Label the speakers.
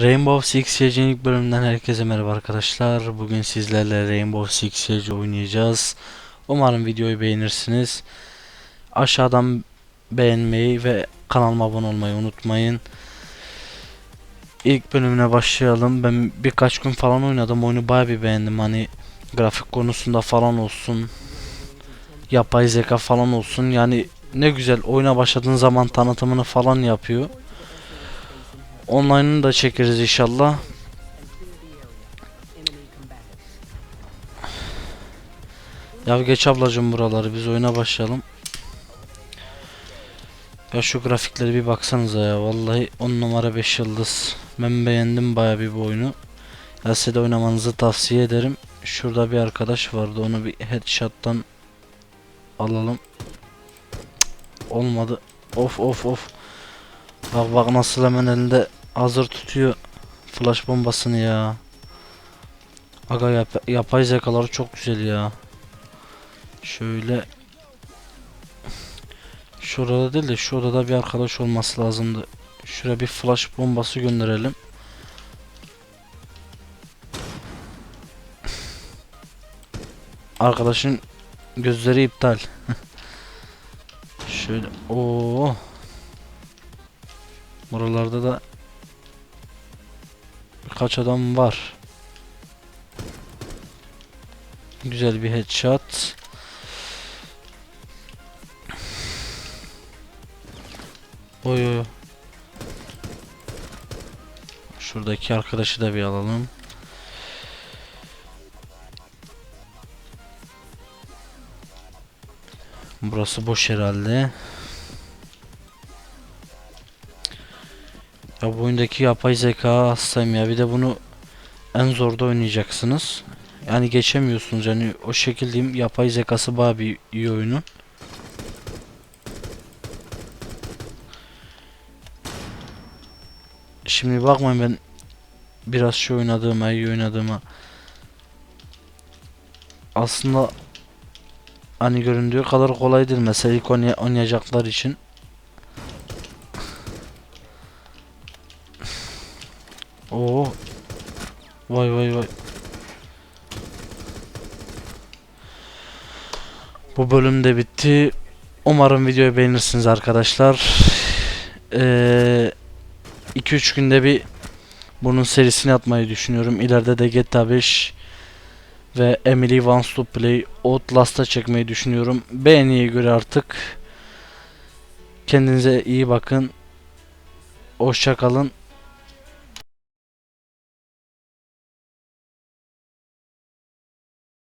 Speaker 1: Rainbow Six Siege'in ilk bölümünden herkese merhaba arkadaşlar. Bugün sizlerle Rainbow Six Siege oynayacağız. Umarım videoyu beğenirsiniz. Aşağıdan beğenmeyi ve kanalıma abone olmayı unutmayın. İlk bölümüne başlayalım. Ben birkaç gün falan oynadım. Oyunu bayağı bir beğendim. Hani grafik konusunda falan olsun. Yapay zeka falan olsun. Yani ne güzel oyuna başladığın zaman tanıtımını falan yapıyor. Online'ını da çekeriz inşallah. Ya geç ablacım buraları biz oyuna başlayalım. Ya şu grafikleri bir baksanıza ya vallahi 10 numara 5 yıldız. Ben beğendim baya bir bu oyunu. Ya size de oynamanızı tavsiye ederim. Şurada bir arkadaş vardı onu bir headshot'tan alalım. Olmadı. Of of of. Bak bak nasıl hemen elinde hazır tutuyor flash bombasını ya. Aga yap yapay zekaları çok güzel ya. Şöyle Şurada değil de şu odada bir arkadaş olması lazımdı. Şuraya bir flash bombası gönderelim. Arkadaşın gözleri iptal. Şöyle o Buralarda da birkaç adam var. Güzel bir headshot. Oy oy. Şuradaki arkadaşı da bir alalım. Burası boş herhalde. Ya bu oyundaki yapay zeka hastayım ya. Bir de bunu en zorda oynayacaksınız. Yani geçemiyorsunuz yani o şekilde diyeyim, yapay zekası bayağı bir iyi oyunun. Şimdi bakmayın ben biraz şey oynadığıma, iyi oynadığıma. Aslında hani göründüğü kadar kolay değil mesela ilk oynay- oynayacaklar için. Oo. Vay vay vay. Bu bölüm de bitti. Umarım videoyu beğenirsiniz arkadaşlar. 2-3 günde bir bunun serisini atmayı düşünüyorum. İleride de GTA 5 ve Emily Wants to Play Outlast'a çekmeyi düşünüyorum. Beğeniye göre artık. Kendinize iyi bakın. Hoşça kalın.